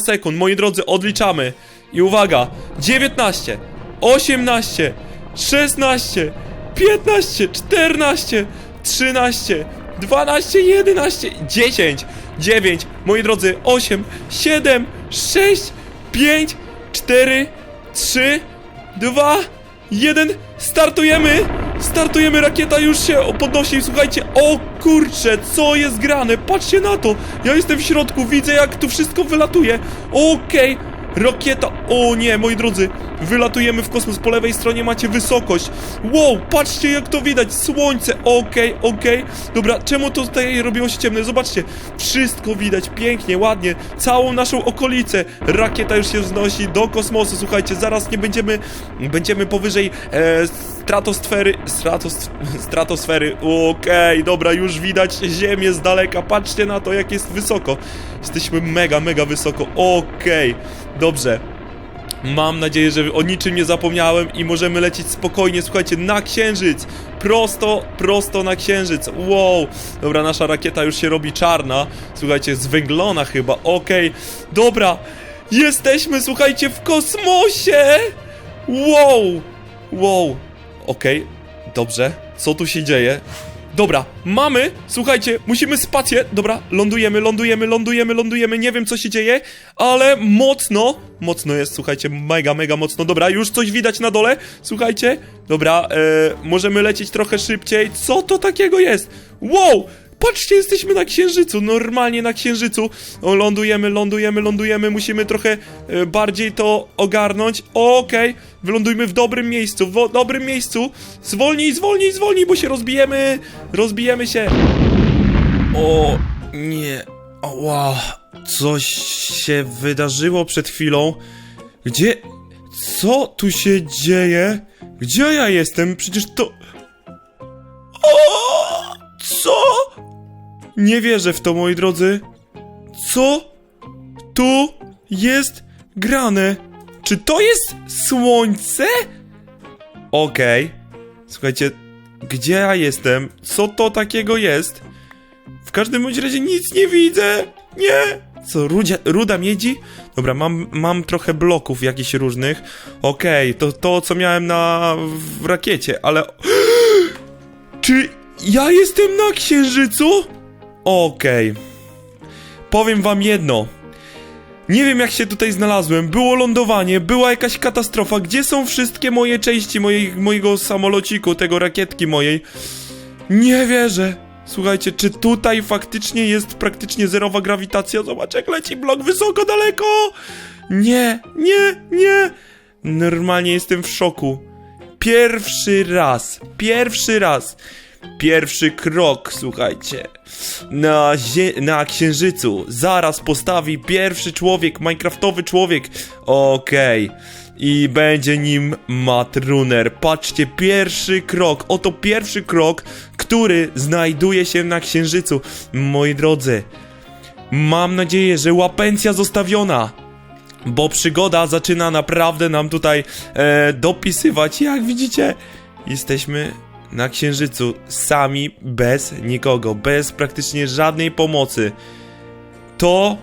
sekund, moi drodzy, odliczamy. I uwaga, 19, 18, 16, 15, 14, 13, 12, 11, 10, 9, moi drodzy, 8, 7, 6, 5, 4, 3, 2, 1, startujemy! Startujemy, rakieta już się podnosi, słuchajcie, o kurcze, co jest grane, patrzcie na to, ja jestem w środku, widzę jak tu wszystko wylatuje, okej, rakieta, o nie, moi drodzy, wylatujemy w kosmos, po lewej stronie macie wysokość, wow, patrzcie jak to widać, słońce, okej, okej, dobra, czemu to tutaj robiło się ciemne, zobaczcie, wszystko widać, pięknie, ładnie, całą naszą okolicę, rakieta już się wznosi do kosmosu, słuchajcie, zaraz nie będziemy, będziemy powyżej e, stratosfery, stratos, stratosfery, okej, dobra, już widać ziemię z daleka, patrzcie na to, jak jest wysoko, jesteśmy mega, mega wysoko, okej, dobrze, Mam nadzieję, że o niczym nie zapomniałem i możemy lecieć spokojnie, słuchajcie, na księżyc! Prosto, prosto na księżyc. Wow! Dobra, nasza rakieta już się robi czarna. Słuchajcie, zwęglona chyba. Okej, dobra. Jesteśmy, słuchajcie, w kosmosie! Wow! Wow. Okej, dobrze. Co tu się dzieje? Dobra, mamy, słuchajcie, musimy spację, dobra, lądujemy, lądujemy, lądujemy, lądujemy, nie wiem co się dzieje, ale mocno, mocno jest, słuchajcie, mega, mega mocno, dobra, już coś widać na dole, słuchajcie, dobra, e, możemy lecieć trochę szybciej, co to takiego jest? Wow, Patrzcie, jesteśmy na księżycu, normalnie na księżycu. O, lądujemy, lądujemy, lądujemy, musimy trochę e, bardziej to ogarnąć. Okej, wylądujmy w dobrym miejscu, w dobrym miejscu. Zwolnij, zwolnij, zwolnij, bo się rozbijemy. Rozbijemy się. O, nie. O, wow. Coś się wydarzyło przed chwilą. Gdzie... Co tu się dzieje? Gdzie ja jestem? Przecież to... O! Co? Nie wierzę w to, moi drodzy. Co tu jest grane? Czy to jest słońce? Okej. Słuchajcie, gdzie ja jestem? Co to takiego jest? W każdym bądź razie nic nie widzę. Nie. Co, rudzia, ruda miedzi? Dobra, mam, mam trochę bloków jakichś różnych. Okej, to to, co miałem na w rakiecie, ale... Czy ja jestem na księżycu? Okej. Powiem wam jedno. Nie wiem jak się tutaj znalazłem. Było lądowanie, była jakaś katastrofa. Gdzie są wszystkie moje części mojej, mojego samolociku, tego rakietki mojej? Nie wierzę. Słuchajcie, czy tutaj faktycznie jest praktycznie zerowa grawitacja? Zobacz jak leci blok wysoko, daleko! Nie, nie, nie! Normalnie jestem w szoku. Pierwszy raz, pierwszy raz, pierwszy krok, słuchajcie, na, na księżycu. Zaraz postawi pierwszy człowiek, minecraftowy człowiek. Okej. I będzie nim Matruner. Patrzcie, pierwszy krok. Oto pierwszy krok, który znajduje się na księżycu. Moi drodzy, mam nadzieję, że łapencja zostawiona bo przygoda zaczyna naprawdę nam tutaj e, dopisywać. Jak widzicie, jesteśmy na księżycu sami, bez nikogo, bez praktycznie żadnej pomocy. To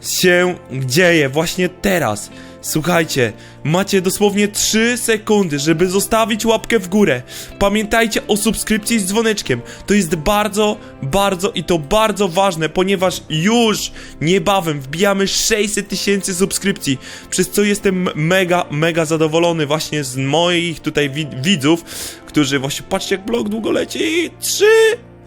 się dzieje właśnie teraz. Słuchajcie, macie dosłownie 3 sekundy, żeby zostawić łapkę w górę. Pamiętajcie o subskrypcji z dzwoneczkiem. To jest bardzo, bardzo i to bardzo ważne, ponieważ już niebawem wbijamy 600 tysięcy subskrypcji, przez co jestem mega, mega zadowolony właśnie z moich tutaj wi widzów, którzy właśnie, patrzcie jak blok długo leci. 3,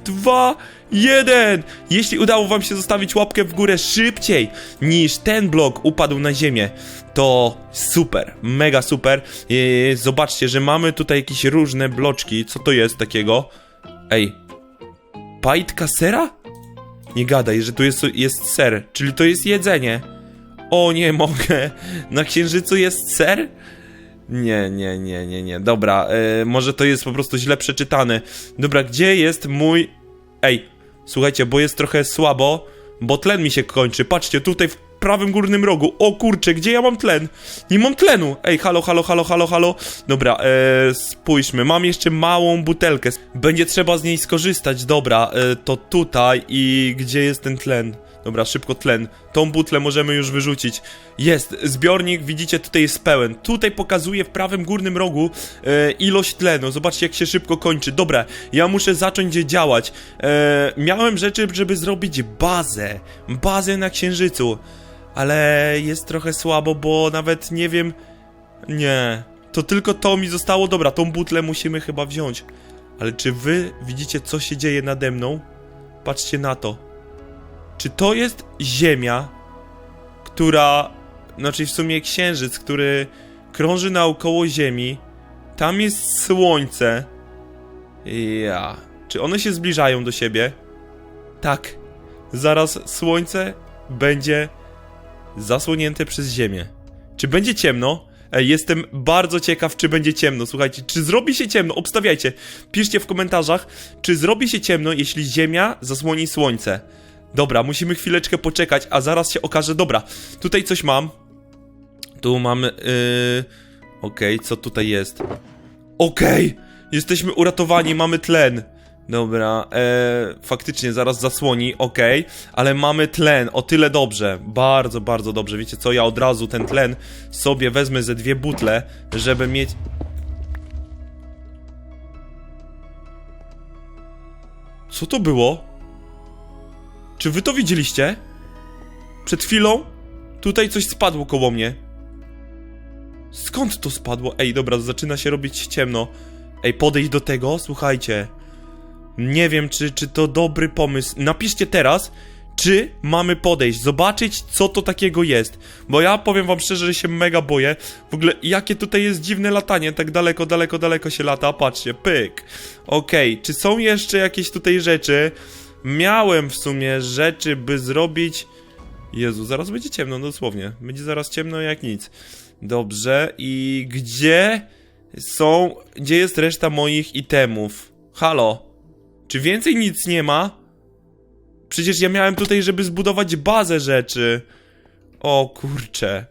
2, 1! Jeśli udało wam się zostawić łapkę w górę szybciej niż ten blok upadł na ziemię, to super, mega super. Eee, zobaczcie, że mamy tutaj jakieś różne bloczki. Co to jest takiego? Ej, pajtka sera? Nie gadaj, że tu jest, jest ser, czyli to jest jedzenie. O, nie mogę. Na księżycu jest ser? Nie, nie, nie, nie, nie. Dobra, e, może to jest po prostu źle przeczytane. Dobra, gdzie jest mój. Ej, słuchajcie, bo jest trochę słabo, bo tlen mi się kończy. Patrzcie, tutaj w prawym górnym rogu. O kurczę, gdzie ja mam tlen? Nie mam tlenu. Ej, halo, halo, halo, halo, halo. Dobra, e, spójrzmy. Mam jeszcze małą butelkę. Będzie trzeba z niej skorzystać. Dobra, e, to tutaj i gdzie jest ten tlen? Dobra, szybko tlen. Tą butlę możemy już wyrzucić. Jest, zbiornik, widzicie, tutaj jest pełen. Tutaj pokazuje w prawym górnym rogu e, ilość tlenu. Zobaczcie, jak się szybko kończy. Dobra, ja muszę zacząć działać. E, miałem rzeczy, żeby zrobić bazę. Bazę na Księżycu. Ale jest trochę słabo, bo nawet nie wiem... Nie, to tylko to mi zostało. Dobra, tą butlę musimy chyba wziąć. Ale czy wy widzicie, co się dzieje nade mną? Patrzcie na to. Czy to jest Ziemia, która. Znaczy, w sumie księżyc, który krąży naokoło Ziemi? Tam jest Słońce. Ja. Czy one się zbliżają do siebie? Tak. Zaraz Słońce będzie zasłonięte przez Ziemię. Czy będzie ciemno? Jestem bardzo ciekaw, czy będzie ciemno. Słuchajcie, czy zrobi się ciemno? Obstawiajcie. Piszcie w komentarzach, czy zrobi się ciemno, jeśli Ziemia zasłoni Słońce. Dobra, musimy chwileczkę poczekać, a zaraz się okaże. Dobra, tutaj coś mam. Tu mamy. Yy... Okej, co tutaj jest? Okej! Jesteśmy uratowani, mamy tlen. Dobra, e, faktycznie zaraz zasłoni, okej, ale mamy tlen, o tyle dobrze, bardzo, bardzo dobrze. Wiecie co, ja od razu ten tlen sobie wezmę ze dwie butle, żeby mieć... Co to było? Czy wy to widzieliście? Przed chwilą tutaj coś spadło koło mnie. Skąd to spadło? Ej, dobra, zaczyna się robić ciemno. Ej, podejść do tego, słuchajcie. Nie wiem, czy, czy to dobry pomysł. Napiszcie teraz, czy mamy podejść, zobaczyć, co to takiego jest. Bo ja powiem wam szczerze, że się mega boję. W ogóle, jakie tutaj jest dziwne latanie, tak daleko, daleko, daleko się lata. Patrzcie, pyk. Okej, czy są jeszcze jakieś tutaj rzeczy? Miałem w sumie rzeczy, by zrobić... Jezu, zaraz będzie ciemno, dosłownie. Będzie zaraz ciemno jak nic. Dobrze, i gdzie są... Gdzie jest reszta moich itemów? Halo? Czy więcej nic nie ma? Przecież ja miałem tutaj, żeby zbudować bazę rzeczy. O kurcze.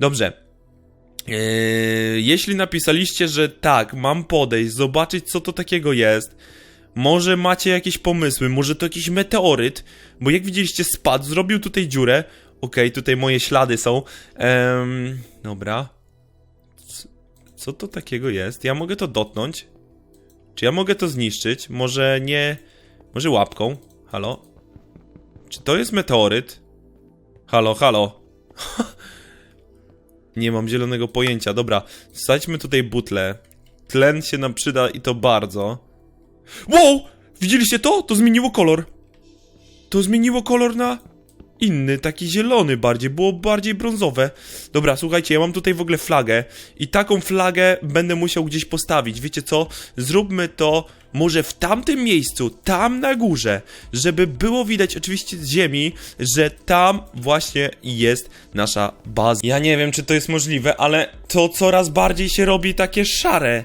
Dobrze. Yy, jeśli napisaliście, że tak, mam podejść, zobaczyć co to takiego jest, może macie jakieś pomysły, może to jakiś meteoryt, bo jak widzieliście spadł, zrobił tutaj dziurę. Okej, tutaj moje ślady są. Ehm, dobra. Co to takiego jest? Ja mogę to dotknąć? Czy ja mogę to zniszczyć? Może nie... Może łapką? Halo? Czy to jest meteoryt? Halo, halo. nie mam zielonego pojęcia. Dobra, wsadźmy tutaj butlę. Tlen się nam przyda i to bardzo. Wow! Widzieliście to? To zmieniło kolor. To zmieniło kolor na inny, taki zielony bardziej, było bardziej brązowe. Dobra, słuchajcie, ja mam tutaj w ogóle flagę i taką flagę będę musiał gdzieś postawić. Wiecie co? Zróbmy to może w tamtym miejscu, tam na górze, żeby było widać oczywiście z ziemi, że tam właśnie jest nasza baza. Ja nie wiem, czy to jest możliwe, ale to coraz bardziej się robi takie szare.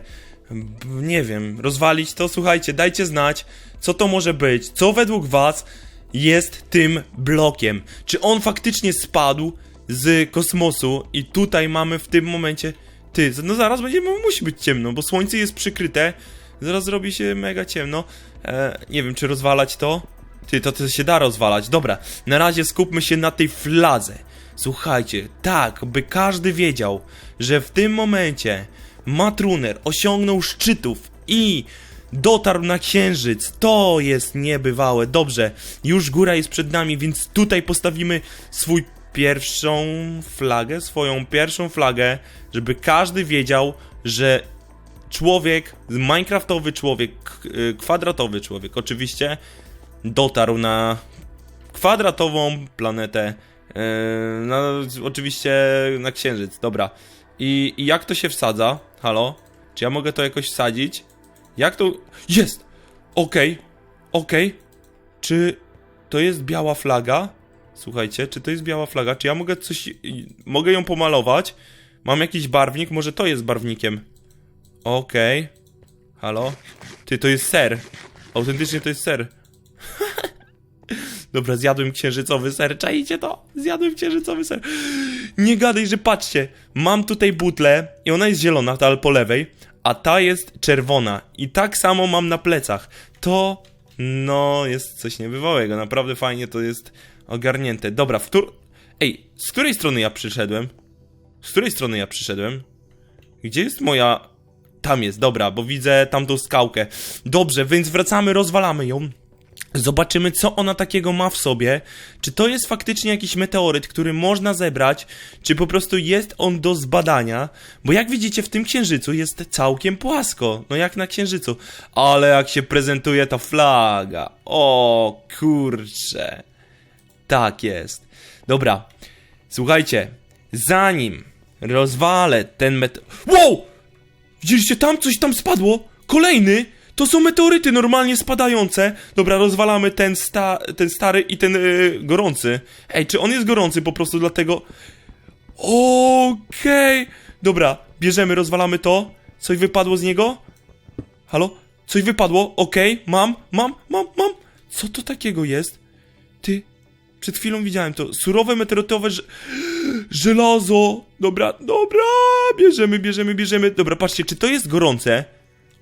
Nie wiem, rozwalić to, słuchajcie, dajcie znać, co to może być, co według was jest tym blokiem. Czy on faktycznie spadł z kosmosu i tutaj mamy w tym momencie... Ty, no zaraz będzie, musi być ciemno, bo słońce jest przykryte, zaraz zrobi się mega ciemno. E, nie wiem, czy rozwalać to? Ty, to, to się da rozwalać. Dobra, na razie skupmy się na tej fladze. Słuchajcie, tak, by każdy wiedział, że w tym momencie Matruner osiągnął szczytów i dotarł na księżyc. To jest niebywałe. Dobrze, już góra jest przed nami, więc tutaj postawimy swój pierwszą flagę, swoją pierwszą flagę, żeby każdy wiedział, że człowiek, minecraftowy człowiek, y, kwadratowy człowiek oczywiście, dotarł na kwadratową planetę, yy, oczywiście na księżyc, dobra. I, I jak to się wsadza? Halo? Czy ja mogę to jakoś wsadzić? Jak to... Jest! Okej, okej. Czy to jest biała flaga? Słuchajcie, czy to jest biała flaga? Czy ja mogę coś... Mogę ją pomalować? Mam jakiś barwnik? Może to jest barwnikiem? Okej. Halo? Ty, to jest ser. Autentycznie to jest ser. Dobra, zjadłem księżycowy ser. Czajcie to? Zjadłem księżycowy ser. Nie gadaj, że patrzcie. Mam tutaj butlę i ona jest zielona, ta po lewej, a ta jest czerwona. I tak samo mam na plecach. To, no, jest coś niebywałego. Naprawdę fajnie to jest Ogarnięte. Dobra, w któr... Ej, z której strony ja przyszedłem? Z której strony ja przyszedłem? Gdzie jest moja... Tam jest, dobra, bo widzę tamtą skałkę. Dobrze, więc wracamy, rozwalamy ją. Zobaczymy, co ona takiego ma w sobie. Czy to jest faktycznie jakiś meteoryt, który można zebrać, czy po prostu jest on do zbadania. Bo jak widzicie, w tym księżycu jest całkiem płasko. No jak na księżycu. Ale jak się prezentuje ta flaga. O kurcze. Tak jest. Dobra. Słuchajcie, zanim rozwalę ten met... Wow! Widzieliście tam? Coś tam spadło? Kolejny? To są meteoryty normalnie spadające. Dobra, rozwalamy ten, sta ten stary i ten yy, gorący. Ej, czy on jest gorący po prostu dlatego... Okej. Dobra, bierzemy, rozwalamy to. Coś wypadło z niego? Halo? Coś wypadło? Okej, mam, mam, mam, mam. Co to takiego jest? Ty, przed chwilą widziałem to. Surowe meteorytowe żelazo. Dobra, dobra, bierzemy, bierzemy, bierzemy. Dobra, patrzcie, czy to jest gorące?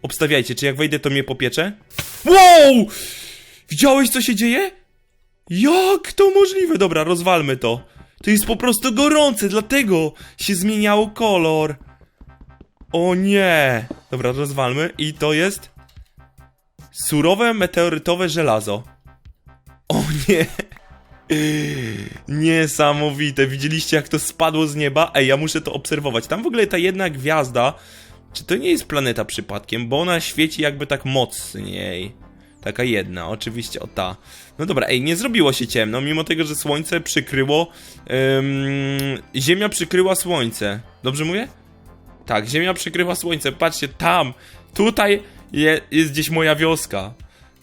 Obstawiajcie, czy jak wejdę, to mnie popiecze? Wow! Widziałeś, co się dzieje? Jak to możliwe? Dobra, rozwalmy to. To jest po prostu gorące, dlatego się zmieniał kolor. O nie! Dobra, rozwalmy. I to jest... Surowe meteorytowe żelazo. O nie! Niesamowite. Widzieliście, jak to spadło z nieba? Ej, ja muszę to obserwować. Tam w ogóle ta jedna gwiazda... Czy to nie jest planeta przypadkiem? Bo ona świeci jakby tak mocniej. Taka jedna, oczywiście, o ta. No dobra, ej, nie zrobiło się ciemno, mimo tego, że słońce przykryło... Ym, ziemia przykryła słońce. Dobrze mówię? Tak, ziemia przykrywa słońce. Patrzcie, tam, tutaj je, jest gdzieś moja wioska.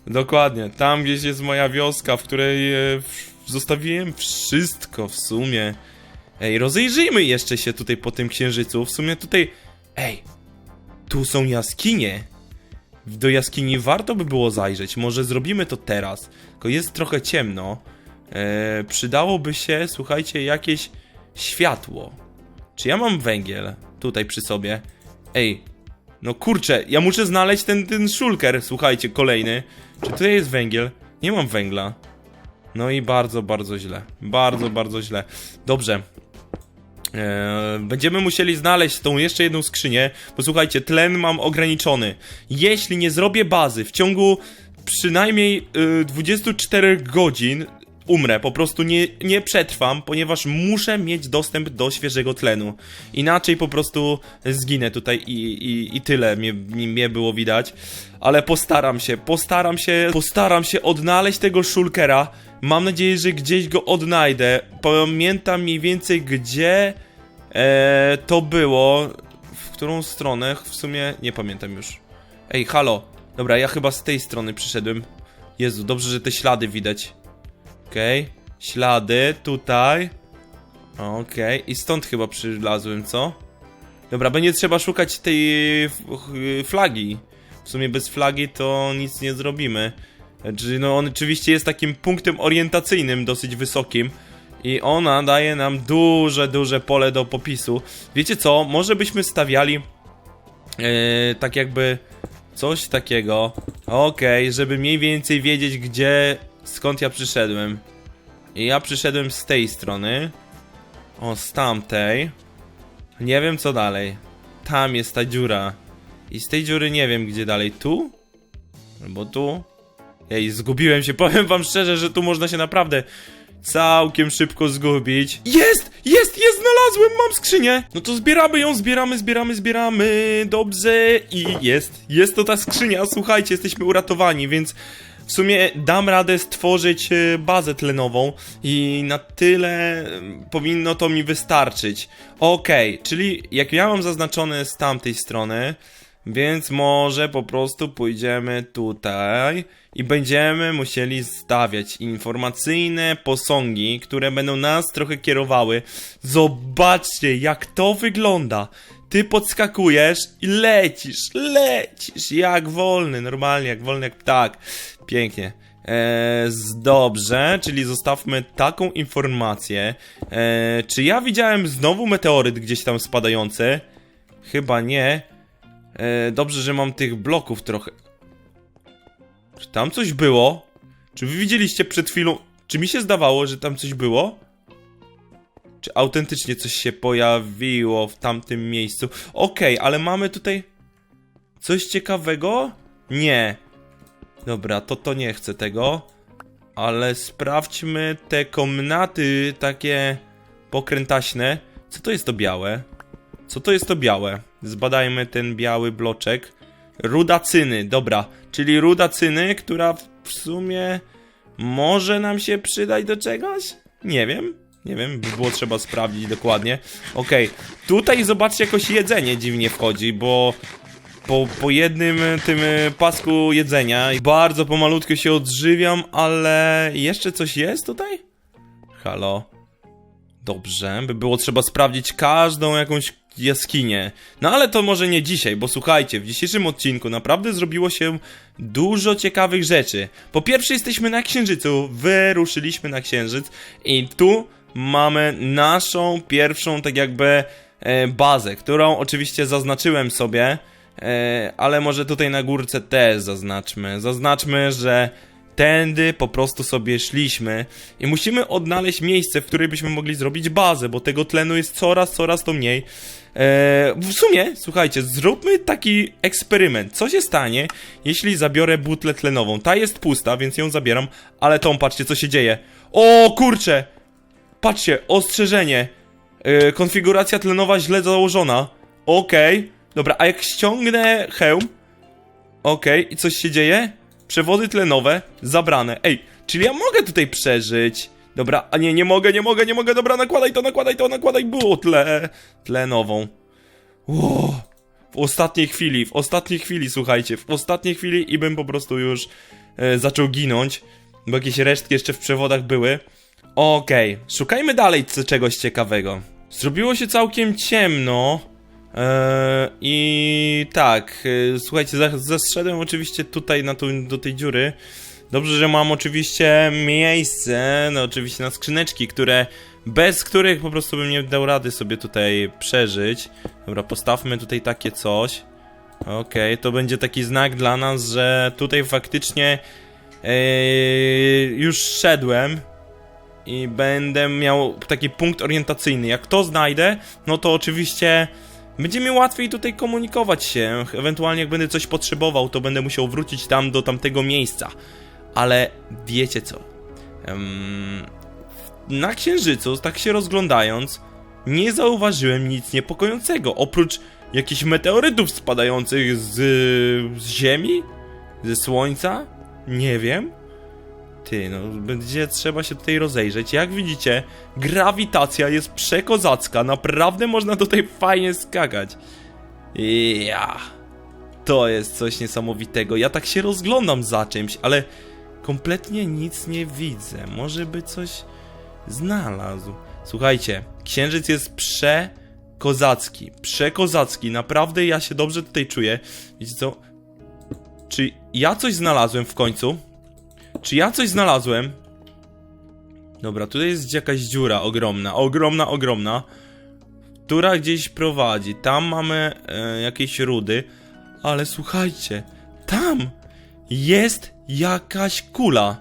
Dokładnie, tam gdzieś jest moja wioska, w której e, w, zostawiłem wszystko w sumie. Ej, rozejrzyjmy jeszcze się tutaj po tym księżycu. W sumie tutaj... Ej, tu są jaskinie. Do jaskini warto by było zajrzeć. Może zrobimy to teraz. Tylko jest trochę ciemno. E, przydałoby się, słuchajcie, jakieś światło. Czy ja mam węgiel tutaj przy sobie? Ej, no kurczę, ja muszę znaleźć ten, ten szulker, słuchajcie, kolejny. Czy tutaj jest węgiel? Nie mam węgla. No i bardzo, bardzo źle. Bardzo, bardzo źle. Dobrze. Eee, będziemy musieli znaleźć tą jeszcze jedną skrzynię, bo słuchajcie, tlen mam ograniczony. Jeśli nie zrobię bazy w ciągu przynajmniej y, 24 godzin, umrę, po prostu nie, nie przetrwam, ponieważ muszę mieć dostęp do świeżego tlenu. Inaczej po prostu zginę tutaj i, i, i tyle mnie, mnie było widać. Ale postaram się, postaram się, postaram się odnaleźć tego shulkera. Mam nadzieję, że gdzieś go odnajdę. Pamiętam mniej więcej gdzie e, to było, w którą stronę, w sumie nie pamiętam już. Ej, halo. Dobra, ja chyba z tej strony przyszedłem. Jezu, dobrze, że te ślady widać. Okej, okay. ślady tutaj. Okej, okay. i stąd chyba przylazłem, co? Dobra, będzie trzeba szukać tej flagi. W sumie bez flagi to nic nie zrobimy. Znaczy, no on oczywiście jest takim punktem orientacyjnym dosyć wysokim. I ona daje nam duże, duże pole do popisu. Wiecie co? Może byśmy stawiali yy, tak jakby coś takiego. Okej, okay, żeby mniej więcej wiedzieć, gdzie skąd ja przyszedłem. Ja przyszedłem z tej strony. O, z tamtej. Nie wiem co dalej. Tam jest ta dziura. I z tej dziury nie wiem gdzie dalej. Tu? Albo tu? Ej, zgubiłem się. Powiem wam szczerze, że tu można się naprawdę całkiem szybko zgubić. Jest! Jest! Jest! Znalazłem! Mam skrzynię! No to zbieramy ją, zbieramy, zbieramy, zbieramy. Dobrze. I jest. Jest to ta skrzynia. Słuchajcie, jesteśmy uratowani, więc w sumie dam radę stworzyć e, bazę tlenową i na tyle powinno to mi wystarczyć. Okej, okay, czyli jak ja mam zaznaczone z tamtej strony, więc może po prostu pójdziemy tutaj i będziemy musieli stawiać informacyjne posągi, które będą nas trochę kierowały. Zobaczcie, jak to wygląda. Ty podskakujesz i lecisz, lecisz, jak wolny, normalnie, jak wolny jak ptak. Pięknie. Eee, dobrze, czyli zostawmy taką informację. Eee, czy ja widziałem znowu meteoryt gdzieś tam spadający? Chyba nie. Eee, dobrze, że mam tych bloków trochę. Czy tam coś było? Czy wy widzieliście przed chwilą Czy mi się zdawało, że tam coś było? Czy autentycznie coś się pojawiło w tamtym miejscu? Okej, ale mamy tutaj coś ciekawego? Nie. Dobra, to to nie chcę tego. Ale sprawdźmy te komnaty takie pokrętaśne. Co to jest to białe? Co to jest to białe? Zbadajmy ten biały bloczek. Ruda cyny, dobra. Czyli ruda cyny, która w sumie może nam się przydać do czegoś? Nie wiem. Nie wiem, by było trzeba sprawdzić dokładnie. Okej, tutaj zobaczcie, jakoś jedzenie dziwnie wchodzi, bo po, po jednym e, tym e, pasku jedzenia i bardzo pomalutko się odżywiam, ale jeszcze coś jest tutaj? Halo? Dobrze, by było trzeba sprawdzić każdą jakąś jaskinię. No ale to może nie dzisiaj, bo słuchajcie, w dzisiejszym odcinku naprawdę zrobiło się dużo ciekawych rzeczy. Po pierwsze jesteśmy na Księżycu, wyruszyliśmy na Księżyc i tu mamy naszą pierwszą tak jakby e, bazę, którą oczywiście zaznaczyłem sobie, ale może tutaj na górce też zaznaczmy. Zaznaczmy, że tędy po prostu sobie szliśmy i musimy odnaleźć miejsce, w którym byśmy mogli zrobić bazę, bo tego tlenu jest coraz, coraz to mniej. Eee, w sumie, słuchajcie, zróbmy taki eksperyment. Co się stanie, jeśli zabiorę butlę tlenową? Ta jest pusta, więc ją zabieram, ale tą, patrzcie, co się dzieje. O, kurczę! Patrzcie, ostrzeżenie. Eee, konfiguracja tlenowa źle założona. Okej. Dobra, a jak ściągnę hełm? Okej, i coś się dzieje? Przewody tlenowe zabrane. Ej, czyli ja mogę tutaj przeżyć. Dobra, a nie, nie mogę, nie mogę, nie mogę. Dobra, nakładaj to, nakładaj to, nakładaj butlę tlenową. Ło, w ostatniej chwili, w ostatniej chwili, słuchajcie, w ostatniej chwili i bym po prostu już e, zaczął ginąć, bo jakieś resztki jeszcze w przewodach były. Okej, szukajmy dalej czegoś ciekawego. Zrobiło się całkiem ciemno. Eee, I tak, e, słuchajcie, za- zeszedłem oczywiście tutaj na tą, do tej dziury. Dobrze, że mam oczywiście miejsce, no oczywiście na skrzyneczki, które, bez których po prostu bym nie dał rady sobie tutaj przeżyć. Dobra, postawmy tutaj takie coś. Okej, to będzie taki znak dla nas, że tutaj faktycznie eee, już szedłem i będę miał taki punkt orientacyjny. Jak to znajdę, no to oczywiście będzie mi łatwiej tutaj komunikować się. Ewentualnie jak będę coś potrzebował, to będę musiał wrócić tam do tamtego miejsca. Ale wiecie co? Na księżycu, tak się rozglądając, nie zauważyłem nic niepokojącego. Oprócz jakichś meteorytów spadających z, z Ziemi? Ze Słońca? Nie wiem. Ty, no będzie trzeba się tutaj rozejrzeć. Jak widzicie, grawitacja jest przekozacka. Naprawdę można tutaj fajnie skakać. Ja. To jest coś niesamowitego. Ja tak się rozglądam za czymś, ale kompletnie nic nie widzę. Może by coś znalazł. Słuchajcie, księżyc jest przekozacki. Przekozacki. Naprawdę ja się dobrze tutaj czuję. Wiecie co? Czy ja coś znalazłem w końcu? Czy ja coś znalazłem? Dobra, tutaj jest jakaś dziura ogromna, ogromna, ogromna, która gdzieś prowadzi. Tam mamy e, jakieś rudy, ale słuchajcie, tam jest jakaś kula.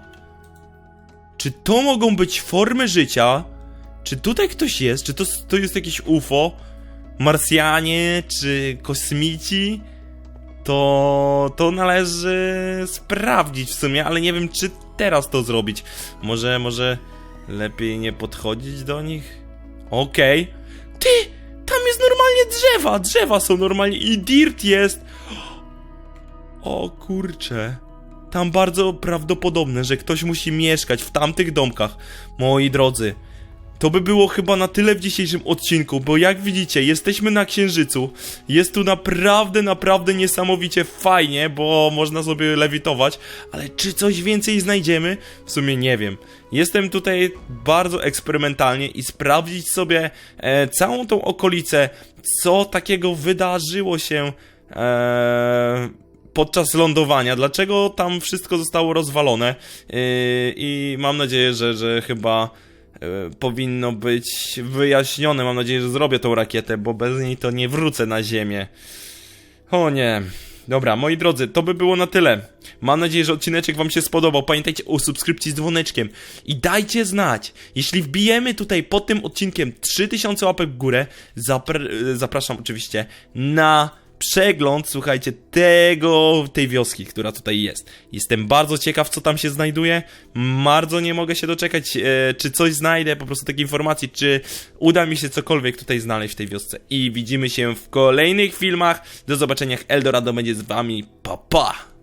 Czy to mogą być formy życia? Czy tutaj ktoś jest? Czy to, to jest jakieś UFO? Marsjanie? Czy kosmici? To, to należy sprawdzić w sumie, ale nie wiem, czy teraz to zrobić. Może, może lepiej nie podchodzić do nich? Okej. Ty! Tam jest normalnie drzewa! Drzewa są normalnie i dirt jest! O kurcze. Tam bardzo prawdopodobne, że ktoś musi mieszkać w tamtych domkach. Moi drodzy, to by było chyba na tyle w dzisiejszym odcinku, bo jak widzicie, jesteśmy na Księżycu. Jest tu naprawdę, naprawdę niesamowicie fajnie, bo można sobie lewitować, ale czy coś więcej znajdziemy? W sumie nie wiem. Jestem tutaj bardzo eksperymentalnie i sprawdzić sobie e, całą tą okolicę, co takiego wydarzyło się e, podczas lądowania, dlaczego tam wszystko zostało rozwalone yy, i mam nadzieję, że, że chyba powinno być wyjaśnione. Mam nadzieję, że zrobię tą rakietę, bo bez niej to nie wrócę na ziemię. O nie. Dobra, moi drodzy, to by było na tyle. Mam nadzieję, że odcineczek wam się spodobał. Pamiętajcie o subskrypcji z dzwoneczkiem. I dajcie znać, jeśli wbijemy tutaj pod tym odcinkiem 3000 łapek w górę, zapr zapraszam oczywiście na przegląd, słuchajcie, tego, tej wioski, która tutaj jest. Jestem bardzo ciekaw, co tam się znajduje. Bardzo nie mogę się doczekać, e, czy coś znajdę, po prostu takiej informacji, czy uda mi się cokolwiek tutaj znaleźć w tej wiosce. I widzimy się w kolejnych filmach. Do zobaczenia, Eldorado będzie z wami. Pa, pa!